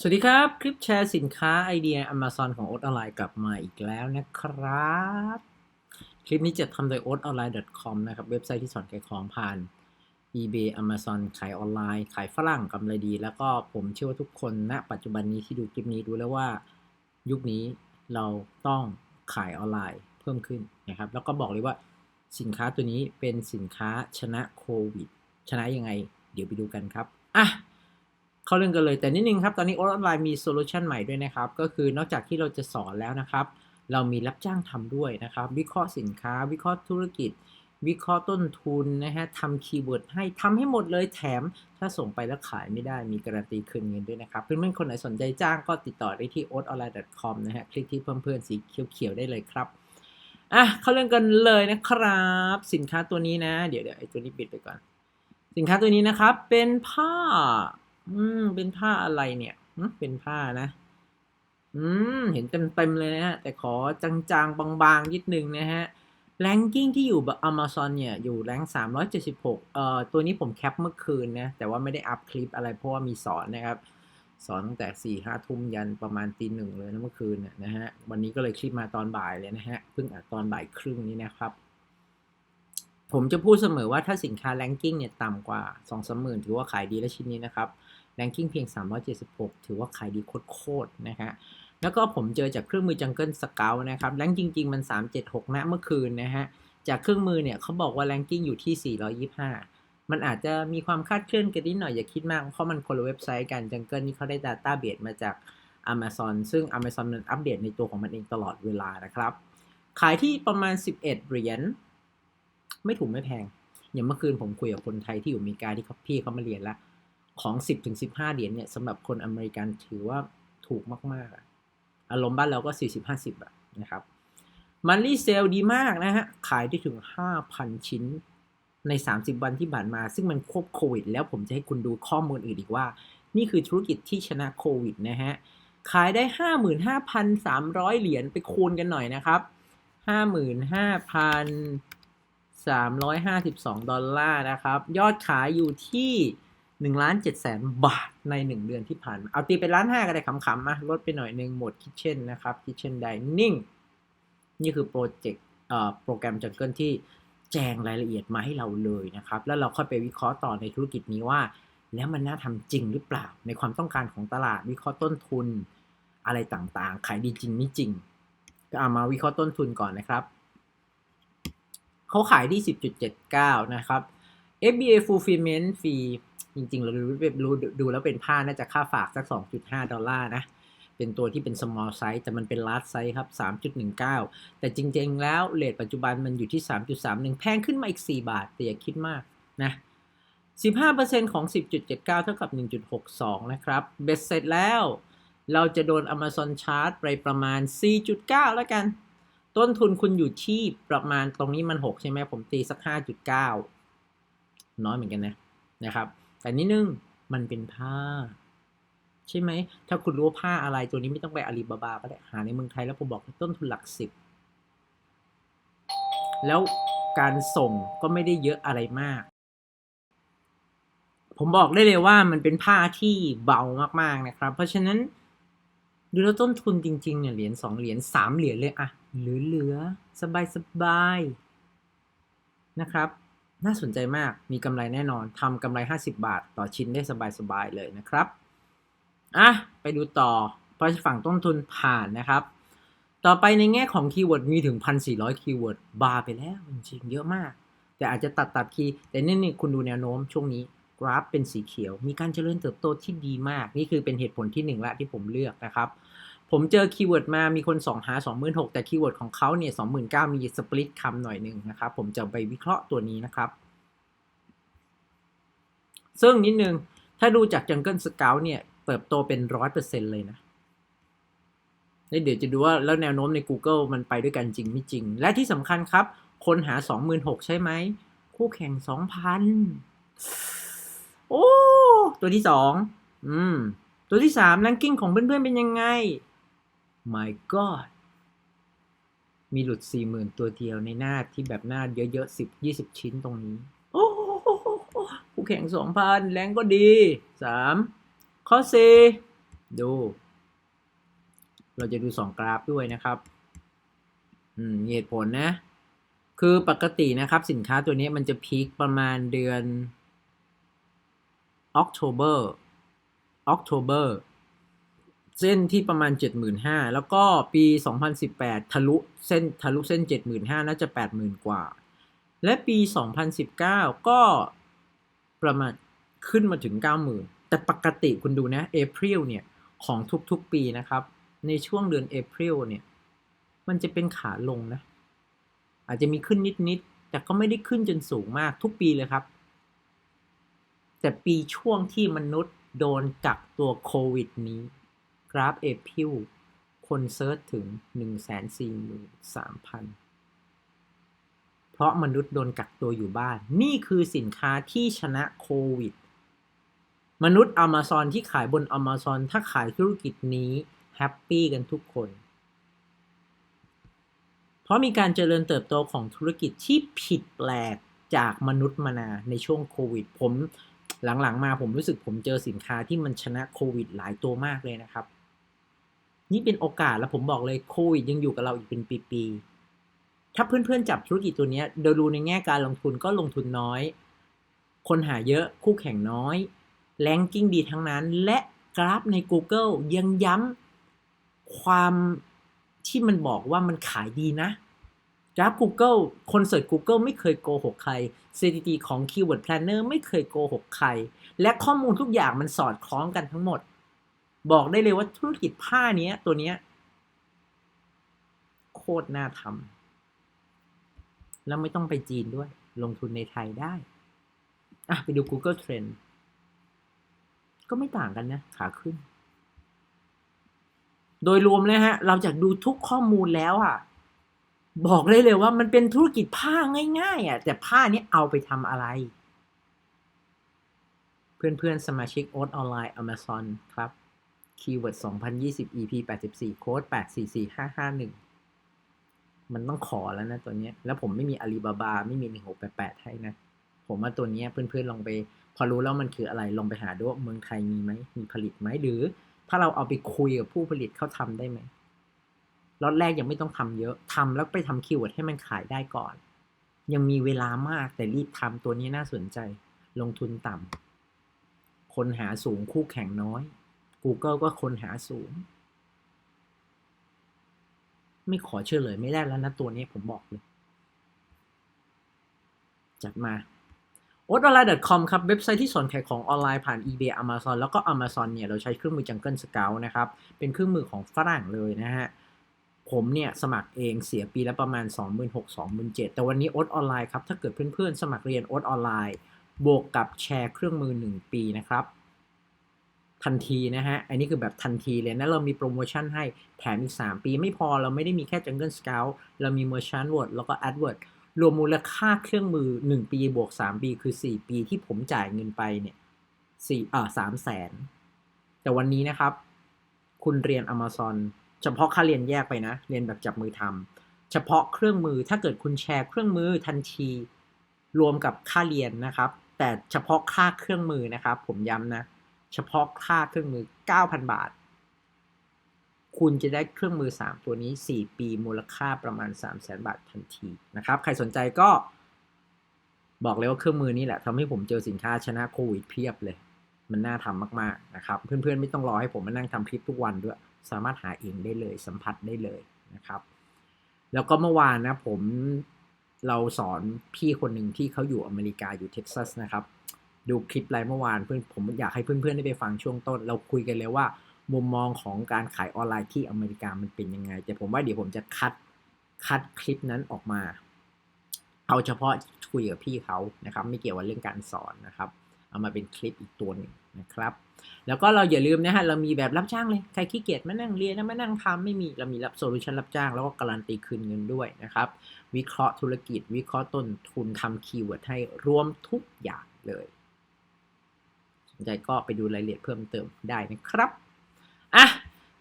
สวัสดีครับ คลิปแชร์สินค้าไอเดีย Amazon ของ o อ t ออนไลน์กลับมาอีกแล้วนะครับ คลิปนี้จะทำโดย o อ t ออนไลน์ .com นะครับ เว็บไซต์ที่สอนขายของผ่าน eBay Amazon ขายออนไลน์ ขายฝรั่งกำไรดี แล้วก็ผมเชื่อว่าทุกคนณปัจจุบันนี้ที่ดูคลิปนี้รู้แล้วว่า ยุคนี้เราต้องขายออนไลน์เพิ่มขึ้นนะครับ แล้วก็บอกเลยว่าสินค้าตัวนี้เป็นสินค้าชนะโควิด ชนะยังไง เดี๋ยวไปดูกันครับอะ เข้าเรื่องกันเลย แต่นิดนึงครับ ตอนนี้โอ t ออนไลน์มีโซลูชันใหม่ด้วยนะครับ ก็คือนอกจากที่เราจะสอนแล้วนะครับ เรามีรับจ้างทำด้วยนะครับ วิเคราะห์สินค้า วิเคราะห์ธุรกิจ วิเคราะห์ต้นทุนนะฮะทำคีย์เวิร์ดให้ทำให้หมดเลยแถม ถ้าส่งไปแล้วขายไม่ได้มีการันตีคืนเงินด้วยนะครับ เพื่อนๆคนไหนสนใจจ้างก็ติดต่อได้ที่ o t o n l i n e c o m นะฮะคลิกที่เพิ่มเพื่อนสีเขียวๆได้เลยครับอะเข้าเรื่องกันเลยนะครับ สินค้าตัวนี้นะ เดี๋ยวเดี๋ยวไอ้ตัวนี้ปิดไปก่อน สินค้าตัวนี้นะครับเป็นผ้า อืม เป็นผ้าอะไรเนี่ยเป็นผ้านะ อืม เห็นเต็มๆเลยนะฮะ แต่ขอจางๆ บางๆ นิดนึงนะฮะ แรงกิ้งที่อยู่แบบ Amazon เนี่ย อยู่แรง376 เอ่อ ตัวนี้ผมแคปเมื่อคืนนะ แต่ว่าไม่ได้อัพคลิปอะไรเพราะว่ามีสอนนะครับ สอนตั้งแต่4ี่ห้าทุ่มยันประมาณตีหนึ่งเลยนะเมื่อคืนนะนะฮะ วันนี้ก็เลยคลิปมาตอนบ่ายเลยนะฮะ เพิ่งอัดตอนบ่ายครึ่งนี้นะครับ ผมจะพูดเสมอว่าถ้าสินค้าแรงกิ้งเนี่ยต่ำกว่า 2 3 0 0 0 0 ถือว่าขายดีและชิ้นนี้นะครับแรงกิ้งเพียง 376 ถือว่าขายดีโคตรๆนะฮะแล้วก็ผมเจอจากเครื่องมือจังเกิลสเกลนะครับแรงจริง ๆ มัน 376นะเมื่อคืนนะฮะจากเครื่องมือเนี่ยเขาบอกว่าแรงกิ้งอยู่ที่ 425 มันอาจจะมีความคาดเคลื่อนกันนิดหน่อยอย่าคิดมาก เพราะมันคนละเว็บไซต์กันจังเกิลนี่เขาได้ Database มาจาก Amazon ซึ่ง Amazon มันอัปเดตในตัวของมันเองตลอดเวลานะครับ ขายที่ประมาณ 11 เหรียญ ไม่ถูกไม่แพง อย่างเมื่อคืนผมคุยกับคนไทยที่อยู่อเมริกาที่เขาพี่เขามาเรียนแล้วของ10ถึง15เหรียญเนี่ยสำหรับคนอเมริกันถือว่าถูกมากๆอะอารมณ์บ้านเราก็40 50อะนะครับมันรีเซลดีมากนะฮะ ขายได้ถึง 5,000 ชิ้นใน 30 วันที่ผ่านมา ซึ่งมันควบโควิด แล้วผมจะให้คุณดูข้อมูลอื่นอีกว่า นี่คือธุรกิจที่ชนะโควิดนะฮะ ขายได้ 55,300 เหรียญไปคูณกันหน่อยนะครับ 352 ดอลลาร์นะครับ ยอดขายอยู่ที่1ล้าน7แสนบาทใน 1 เดือนที่ผ่านมาเอาตีไปล้านห้าก็ได้ขำๆมาลดไปหน่อยหนึ่งหมดคิ t เช่นนะครับคิ t เช่น Dining นี่คือโปรเจกต์โปรแกรมจังเกิลที่แจงรายละเอียดมาให้เราเลยนะครับ แล้วเราค่อยไปวิเคราะห์ต่อในธุรกิจนี้ว่า แล้วมันน่าทำจริงหรือเปล่า ในความต้องการของตลาดวิเคราะห์ต้นทุนอะไรต่างๆ ขายดีจริงไม่จริง ก็เอามาวิเคราะห์ต้นทุนก่อนนะครับ เขาขายที่ 10.79 นะครับ FBA fulfillment fee จริงๆ เรารู้รู้ดูแล้วเป็นผ้าน่าจะค่าฝากสัก 2.5 ดอลลาร์นะ เป็นตัวที่เป็น small size แต่มันเป็น large size ครับ 3.19 แต่จริงๆ แล้วเลทปัจจุบันมันอยู่ที่ 3.31 แพงขึ้นมาอีก 4 บาท แต่อย่าคิดมากนะ 15%ของ 10.79 เท่ากับ 1.62 นะครับ เบ็ดเสร็จแล้ว เราจะโดน Amazon Charge ไปประมาณ 4.9 แล้วกัน ต้นทุนคุณอยู่ที่ประมาณตรงนี้มัน 6 ใช่ไหมผมตีสัก 5.9 น้อยเหมือนกันนะนะครับ แต่นิดนึงมันเป็นผ้า ใช่ไหม ถ้าคุณรู้ว่าผ้าอะไรตัวนี้ไม่ต้องไปอาลีบาบาก็ได้หาในเมืองไทยแล้วผมบอกต้นทุนหลักสิบแล้วการส่งก็ไม่ได้เยอะอะไรมาก ผมบอกได้เลยว่ามันเป็นผ้าที่เบามากๆนะครับ เพราะฉะนั้นดูแล้วต้นทุนจริงๆเนี่ยเหรียญสองเหรียญสามเหรียญเลยอะ เหลือๆ สบายๆ นะครับ น่าสนใจมาก มีกำไรแน่นอน ทำกำไร 50 บาท ต่อชิ้นได้สบายๆ เลยนะครับ อะ ไปดูต่อ เพราะฝั่งต้นทุนผ่านนะครับ ต่อไปในแง่ของคีย์เวิร์ดมีถึง 1,400 คีย์เวิร์ด บาไปแล้ว จริงๆ เยอะมาก แต่อาจจะตัดตัดคีย์ แต่นี่นี่คุณดูแนวโน้มช่วงนี้กราฟเป็นสีเขียว มีการเจริญเติบโตที่ดีมาก นี่คือเป็นเหตุผลที่หนึ่งละที่ผมเลือกนะครับ ผมเจอคีย์เวิร์ดมามีคนสองหา 26,000 แต่คีย์เวิร์ดของเขาเนี่ย 29,000 มีสปลิตคำหน่อยหนึ่งนะครับ ผมจะไปวิเคราะห์ตัวนี้นะครับ ซึ่งนิดนึง ถ้าดูจาก Jungle Scout เนี่ย เติบโตเป็นร้อยเปอร์เซ็นเลยนะแล้วเดี๋ยวจะดูว่าแล้วแนวโน้มใน Google มันไปด้วยกันจริงไม่จริง และที่สำคัญครับ คนหา 26,000 ใช่ไหม คู่แข่ง 2,000 โอ้ ตัวที่สองอืม ตัวที่สาม ranking ของเพื่อนๆ เป็นยังไง my god มีหลุด40,000ตัวเดียวในหน้าที่แบบหน้าเยอะๆ10 20ชิ้นตรงนี้ โอ้โหคู่แข่ง2,000แรงก็ดี3ข้อ4ดู เราจะดูสองกราฟด้วยนะครับ อืมเหตุผลนะ คือปกตินะครับ สินค้าตัวนี้มันจะพีคประมาณเดือน October October เส้นที่ประมาณ 75,000 แล้วก็ปี 2018 ทะลุเส้นทะลุเส้น 75,000 น่าจะ 80,000 กว่า และปี 2019 ก็ประมาณขึ้นมาถึง 90,000 แต่ปกติคุณดูนะ April เนี่ย ของทุกๆปีนะครับ ในช่วงเดือน April เนี่ย มันจะเป็นขาลงนะ อาจจะมีขึ้นนิดๆ แต่ก็ไม่ได้ขึ้นจนสูงมากทุกปีเลยครับ แต่ปีช่วงที่มนุษย์โดนกักตัวโควิดนี้ ราฟเอพิวคนเซิร์ชถึง 143,000 เพราะมนุษย์โดนกักตัวอยู่บ้าน นี่คือสินค้าที่ชนะโควิด มนุษย์ Amazon ที่ขายบน Amazon ถ้าขายธุรกิจนี้ แฮปปี้กันทุกคน เพราะมีการเจริญเติบโตของธุรกิจที่ผิดแปลกจากมนุษย์มานาในช่วงโควิด ผมหลังๆมาผมรู้สึกผมเจอสินค้าที่มันชนะโควิดหลายตัวมากเลยนะครับ นี่เป็นโอกาสแล้วผมบอกเลยโควิดยังอยู่กับเราอีกเป็นปีๆ ถ้าเพื่อนๆจับธุรกิจตัวนี้โดยดูในแง่การลงทุนก็ลงทุนน้อย คนหาเยอะคู่แข่งน้อยแรงกิ้งดีทั้งนั้น และกราฟใน Google ยังย้ำความที่มันบอกว่ามันขายดีนะกราฟ Google คนเสิร์ช Google ไม่เคยโกหกใครสถิติของ Keyword Planner ไม่เคยโกหกใคร และข้อมูลทุกอย่างมันสอดคล้องกันทั้งหมด บอกได้เลยว่าธุรกิจผ้าเนี้ย ตัวเนี้ย โคตรน่าทำแล้วไม่ต้องไปจีนด้วย ลงทุนในไทยได้อะไปดู Google Trend ก็ไม่ต่างกันนะ ขาขึ้น โดยรวมเลยฮะ เราจะดูทุกข้อมูลแล้วอะ บอกได้เลยว่ามันเป็นธุรกิจผ้าง่าย ๆ อะ แต่ผ้านี้เอาไปทำอะไร เพื่อนๆ สมาชิกโอ๊ตออนไลน์ Amazon ครับ คีย์เวิร์ด2020 EP 84 โค้ด844551 มันต้องขอแล้วนะตัวนี้ แล้วผมไม่มีอาลีบาบาไม่มี 1688 ให้นะ ผมว่าตัวนี้เพื่อนๆลองไป พอรู้แล้วมันคืออะไร ลองไปหาดูว่าเมืองไทยมีไหม มีผลิตไหม หรือ ถ้าเราเอาไปคุยกับผู้ผลิตเขาทำได้ไหมล็อตแรกยังไม่ต้องทำเยอะทำแล้วไปทำคีย์เวิร์ดให้มันขายได้ก่อน ยังมีเวลามากแต่รีบทำตัวนี้น่าสนใจ ลงทุนต่ำคนหาสูงคู่แข่งน้อย Google ก็คนหาสูงไม่ขอเชื่อเลยไม่ได้แล้วนะตัวนี้ผมบอกเลย จัดมา o t o n l i n e c o m ครับ เว็บไซต์ที่สอนขายของออนไลน์ผ่าน eBay Amazon แล้วก็ Amazon เนี่ย เราใช้เครื่องมือ Jungle Scout นะครับ เป็นเครื่องมือของฝรั่งเลยนะฮะ ผมเนี่ย สมัครเองเสียปีละประมาณ 26,000-27,000 แต่วันนี้โอ๊ตออนไลน์ครับ ถ้าเกิดเพื่อนๆ สมัครเรียนโอ๊ตออนไลน์บวกกับแชร์เครื่องมือ 1 ปีนะครับ ทันทีนะฮะ อันนี้คือแบบทันทีเลยนะ เรามีโปรโมชั่นให้แถมอีก 3 ปีไม่พอเราไม่ได้มีแค่ Jungle Scout เรามี Merchant Word แล้วก็ AdWord รวมมูลค่าเครื่องมือ 1 ปีบวก 3 ปี คือ 4 ปีที่ผมจ่ายเงินไปเนี่ย4อ่า3แสนแต่วันนี้นะครับ คุณเรียน Amazon เฉพาะค่าเรียนแยกไปนะ เรียนแบบจับมือทำเฉพาะเครื่องมือถ้าเกิดคุณแชร์เครื่องมือทันที รวมกับค่าเรียนนะครับ แต่เฉพาะค่าเครื่องมือนะครับ ผมย้ำนะ เฉพาะค่าเครื่องมือ 9,000 บาท คุณจะได้เครื่องมือ 3 ตัวนี้ 4 ปีมูลค่าประมาณ 3 0 0แสนบาททันทีนะครับ ใครสนใจก็บอกเลยว่าเครื่องมือนี้แหละทำให้ผมเจอสินค้าชนะโควิดเพียบเลย มันน่าทำมากๆนะครับ เพื่อนๆไม่ต้องรอให้ผมมานั่งทำคลิปทุกวันด้วย สามารถหาเองได้เลยสัมผัสได้เลยนะครับ แล้วก็เมื่อวานนะผมเราสอนพี่คนหนึ่งที่เขาอยู่อเมริกาอยู่เท็กซัสนะครับ ดูคลิปไลฟ์เมื่อวานเพื่อนผมอยากให้เพื่อนๆได้ไปฟังช่วงต้น เราคุยกันเลยว่า มุมมองของการขายออนไลน์ที่อเมริกามันเป็นยังไง แต่ผมว่าเดี๋ยวผมจะคัดคัดคลิปนั้นออกมา เอาเฉพาะคุยกับพี่เขานะครับ ไม่เกี่ยวกับเรื่องการสอนนะครับ เอามาเป็นคลิปอีกตัวหนึ่งนะครับ แล้วก็เราอย่าลืมนะฮะเรามีแบบรับจ้างเลยใครขี้เกียจมานั่งเรียนนะมานั่งทำไม่มีเรามีรับโซลูชันรับจ้าง แล้วก็การันตีคืนเงินด้วยนะครับ วิเคราะห์ธุรกิจ วิเคราะห์ต้นทุนทำคีย์เวิร์ดให้รวมทุกอย่างเลย นใจก็ไปดูรายละเอียดเพิ่มเติมได้นะครับอะ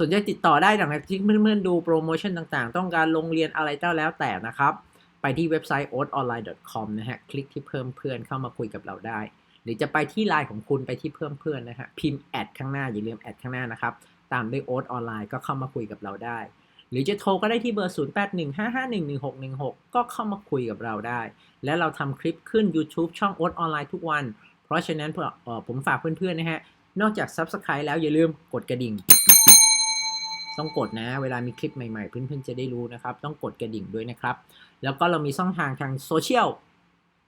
สนใจติดต่อได้หลังจากที่เพื่อนๆดูโปรโมชั่นต่างๆ ต้องการลงเรียนอะไรก็แล้วแต่นะครับ ไปที่เว็บไซต์ oatonline.com นะฮะ คลิกที่เพิ่มเพื่อนเข้ามาคุยกับเราได้ หรือจะไปที่ไลน์ของคุณไปที่เพิ่มเพื่อนนะฮะ พิมพ์แอดข้างหน้า อย่าลืมแอดข้างหน้านะครับ ตามด้วยโอ๊ตออนไลน์ก็เข้ามาคุยกับเราได้ หรือจะโทรก็ได้ที่เบอร์ 0815511616 ก็เข้ามาคุยกับเราได้ และเราทำคลิปขึ้น YouTube ช่องโอ๊ตออนไลน์ทุกวัน เพราะฉะนั้นผมฝากเพื่อนๆนะฮะ นอกจาก Subscribe แล้วอย่าลืมกดกระดิ่ง ต้องกดนะ เวลามีคลิปใหม่ๆ เพื่อนๆจะได้รู้นะครับ ต้องกดกระดิ่งด้วยนะครับ แล้วก็เรามีช่องทางทางโซเชียล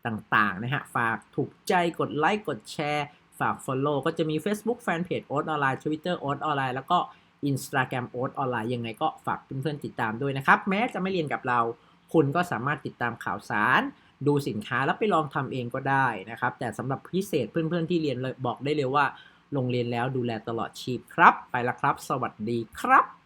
ต่างๆนะฮะ ฝากถูกใจกดไลค์กดแชร์ ฝาก Follow ก็จะมี Facebook Fanpage โอ๊ตออนไลน์ Twitter โอ๊ตออนไลน์แล้วก็ Instagram โอ๊ตออนไลน์ยังไงก็ฝากเพื่อนๆติดตามด้วยนะครับ แม้จะไม่เรียนกับเรา คุณก็สามารถติดตามข่าวสาร ดูสินค้าแล้วไปลองทำเองก็ได้นะครับ แต่สำหรับพิเศษเพื่อนๆที่เรียนเลยบอกได้เลยว่า โรงเรียนแล้วดูแลตลอดชีพครับ ไปละครับ สวัสดีครับ